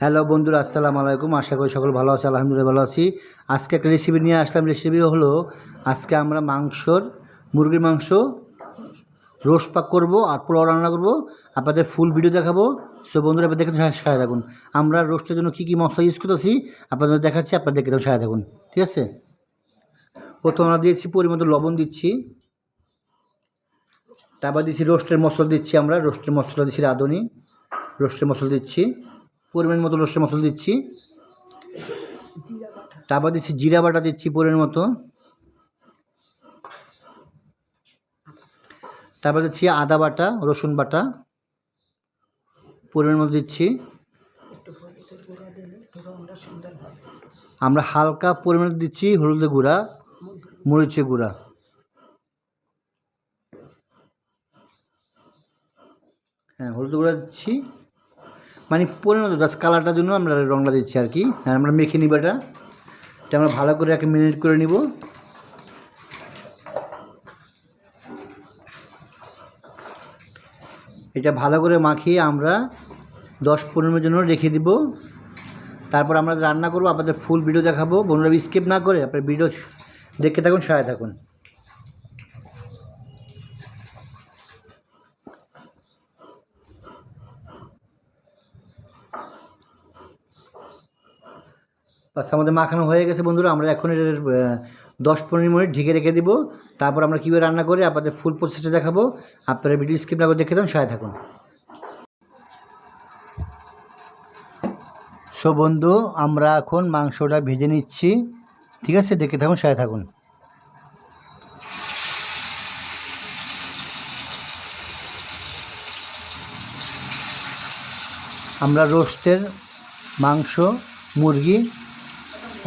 Hello বন্ধুরা, আসসালামু আলাইকুম। আশা করি সকল ভালো আছে, আলহামদুলিল্লাহ ভালো আছি। আজকে একটা রেসিপি নিয়ে আসলাম। রেসিপি হলো, আজকে আমরা মাংসর, মুরগির মাংস রোস্ট পাক করব আর পোলাও রান্না করব। আপনাদের ফুল ভিডিও দেখাবো। সো বন্ধুরা, আপনাদের দেখতে সাহায্য থাকুন। আমরা রোস্টের জন্য কী কী মশলা ইউজ করতেছি, আপনাদের দেখাচ্ছি, আপনাদের দেখতে সাহায্য থাকুন। ঠিক আছে? প্রথম আমরা দিয়েছি পরিমতো লবণ দিচ্ছি। তারপর দিচ্ছি রোস্টের মশলা দিচ্ছি আমরা। রোস্টের মশলা দিচ্ছি রাঁধুনি। রোস্টের মশলা দিচ্ছি। পরিমাণ মতো রোস্টের মশলা দিচ্ছি। তারপর দিচ্ছি জিরা বাটা দিচ্ছি পরিমাণ মতো। তারপর দিচ্ছি আদা বাটা, রসুন বাটা পরিমাণ মতো দিচ্ছি। আমরা হালকা পরিমাণে দিচ্ছি হলুদের গুঁড়া, মরিচের গুঁড়া। হ্যাঁ হলুদের গুঁড়া দিচ্ছি। মানে পরিণত জাস্ট কালারটার জন্য আমরা রংটা দিচ্ছি আর কি। হ্যাঁ আমরা মেখে নিব এটা। এটা আমরা ভালো করে একটা মিনিট করে নিব। এটা ভালো করে মাখিয়ে আমরা দশ পনেরো জন্য রেখে দিব। তারপর আমরা রান্না করব, আপনাদের ফুল ভিডিও দেখাবো। বন্ধুরা স্কিপ না করে আপনার ভিডিও দেখতে থাকুন সহায় থাকুন। বাস আমাদের মাখানো হয়ে গেছে বন্ধুরা, আমরা এখন এর দশ পনেরো মিনিট ঢেকে রেখে দিব। তারপর আমরা কীভাবে রান্না করে, আপনাদের ফুল প্রসেসটা দেখাবো। আপনারা ভিডিও স্কিপ না করে দেখে দেন সহায় থাকুন। সো বন্ধু, আমরা এখন মাংসটা ভেজে নিচ্ছি। ঠিক আছে? দেখে থাকুন সহায় থাকুন। আমরা রোস্টের মাংস, মুরগি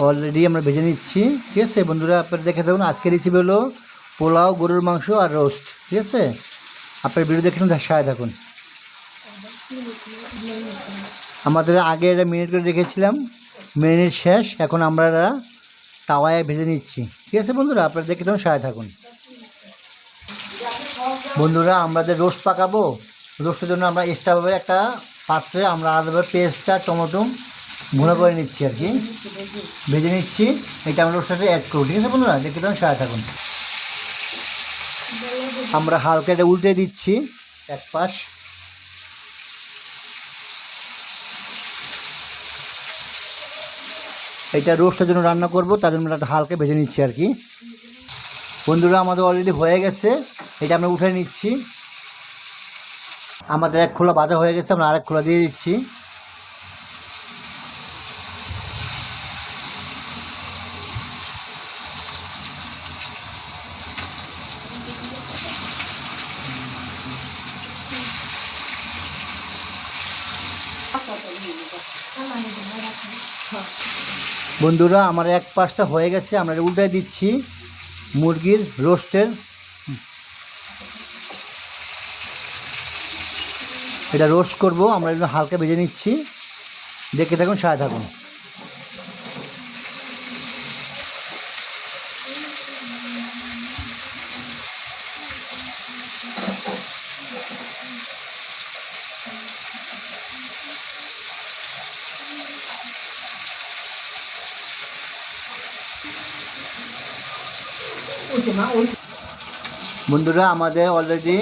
অলরেডি আমরা ভেজে নিচ্ছি, ঠিক আছে? বন্ধুরা, আপনারা দেখে থাকুন, আজকের রেসিপি হলো পোলাও, গরুর মাংস আর রোস্ট ঠিক আছে? আপনার ভিডিও দেখে সায় থাকুন। আমাদের আগে এটা মিনিট করে রেখেছিলাম মিনিট শেষ, এখন আমরা তাওয়ায় ভেজে নিচ্ছি, ঠিক আছে বন্ধুরা? আপনারা দেখে থাকুন সায় থাকুন। বন্ধুরা আমাদের রোস্ট পাকাবো রোস্টের জন্য আমরা এক্সট্রাভাবে একটা পাত্রে আমরা আলাদাভাবে পেস্টটা টমেটো ভুনা করে নিচ্ছি আর কি। ভেজে নিচ্ছি। এটা আমরা রোস্টারে অ্যাড করব, ঠিক আছে বন্ধুরা? দেখতে থাকুন, সাথে থাকুন। আমরা হালকা এটা উল্টে দিচ্ছি, এক পাশ। এটা রোস্টের জন্য রান্না করব, তার জন্য একটা হালকা ভেজে নিচ্ছি আর কি। বন্ধুরা, আমাদের অলরেডি হয়ে গেছে। এটা আমরা উঠে নিচ্ছি। আমাদের এক খোলা বাজা হয়ে গেছে, আমরা আরেক খোলা দিয়ে দিচ্ছি। বন্ধুরা, আমার এক পাশটা হয়ে গেছে, আমরা এটা উল্টে দিচ্ছি। মুরগির রোস্টের। এটা রোস্ট করব, আমরা এটা হালকা ভেজে নিচ্ছি। দেখে থাকুন, সাথে থাকুন। বন্ধুরা, আমাদের অলরেডি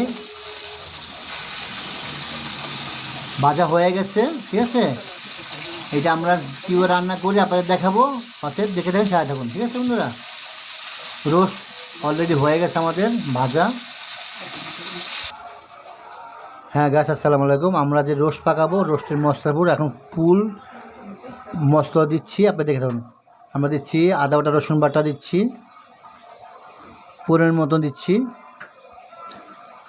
ভাজা হয়ে গেছে, ঠিক আছে? এটা আমরা কীভাবে রান্না করি আপনাদের দেখাবো। অতএব দেখে দেখে সাহায্য থাকুন ঠিক আছে বন্ধুরা? রোস্ট অলরেডি হয়ে গেছে আমাদের ভাজা। হ্যাঁ গাছ আসসালামু আলাইকুম। আমরা যে রোস্ট পাকাবো রোস্টের মশলার উপর এখন ফুল মশলা দিচ্ছি, আপনি দেখে থাকুন। আমরা দিচ্ছি আদা বাটা, রসুন বাটা দিচ্ছি। পরিমাণ মতন দিচ্ছি।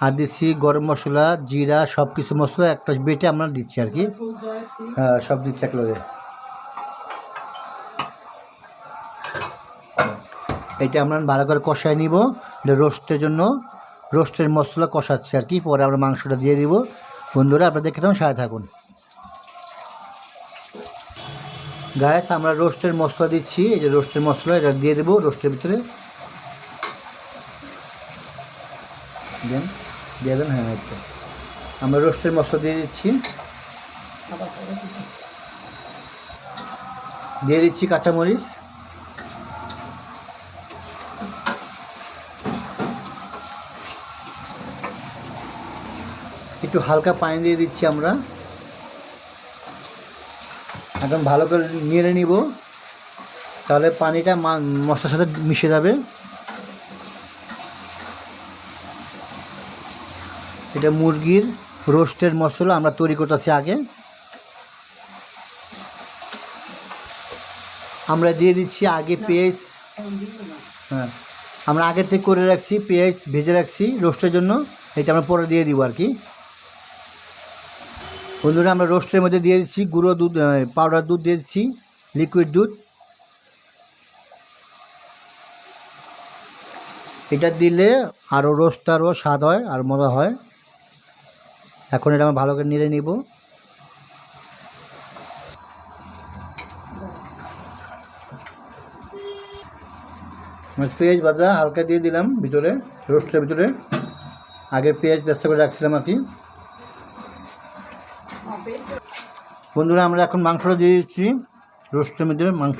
আর দিচ্ছি গরম মশলা, জিরা সব কিছু মশলা, একটা বেটে আমরা দিচ্ছি আর কি। হ্যাঁ সব দিচ্ছি এক লগে এটা আমরা ভালো করে কষায় নিব। রোস্টের জন্য। রোস্টের মশলা কষাচ্ছি আর কি। পরে আমরা মাংসটা দিয়ে দিব। বন্ধুরা, আপনারা দেখে থাকুন, সাথে থাকুন। গ্যাস আমরা রোস্টের মশলা দিচ্ছি। এই যে রোস্টের মশলা, এটা দিয়ে দেবো রোস্টের ভিতরে। দেন, দিয়ে দেন হ্যাঁ একটু আমরা রোস্টের মশলা দিয়ে দিচ্ছি। দিয়ে দিচ্ছি কাঁচামরিচ। একটু হালকা পানি দিয়ে দিচ্ছি আমরা। একদম ভালো করে নিয়ে নিব। তাহলে পানিটা মশলার সাথে মিশে যাবে। এটা মুরগির রোস্টের মশলা, আমরা তৈরি করতেছি আগে। আমরা দিয়ে দিচ্ছি আগে পেঁয়াজ। হ্যাঁ আমরা আগে থেকে করে রাখছি পেঁয়াজ, ভেজে রাখছি রোস্টের জন্য। এটা আমরা পরে দিয়ে দিব আর কি বন্ধুরা, আমরা রোস্টের মধ্যে দিয়ে দিচ্ছি গুঁড়ো দুধ পাউডার দুধ দিয়ে দিচ্ছি লিকুইড দুধ। এটা দিলে আরও রোস্ট আরও স্বাদ হয় আর মজা হয়। এখন এটা আমরা ভালো করে নেড়ে নিব। পেঁয়াজ ভাজা হালকা দিয়ে দিলাম ভিতরে, রোস্টের ভিতরে। আগে পেঁয়াজ ব্যস্ত করে রাখছিলাম আর কি। বন্ধুরা, আমরা এখন মাংসটা দিয়ে দিচ্ছি। রোস্টের মধ্যে মাংস।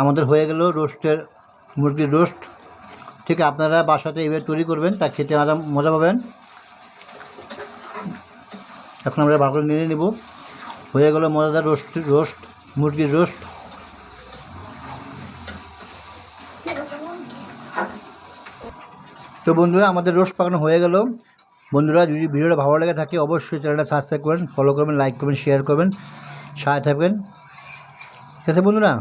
আমাদের হয়ে গেল রোস্টের মুরগির রোস্ট। ঠিক আপনারা বাসাতে এভাবে তৈরি করবেন, তা খেতে আরাম মজা পাবেন। এখন আমরা ভালো করে নিয়ে নেব। হয়ে গেল মজাদার রোস্ট রোস্ট মুরগির রোস্ট। তো বন্ধুরা আমাদের রোস্ট পাকানো হয়ে গেল। বন্ধুরা যদি ভিডিওটা ভালো লেগে থাকে অবশ্যই চ্যানেলটা সাবস্ক্রাইব করবেন ফলো করবেন লাইক করবেন শেয়ার করবেন সাথে থাকবেন। ঠিক আছে বন্ধুরা?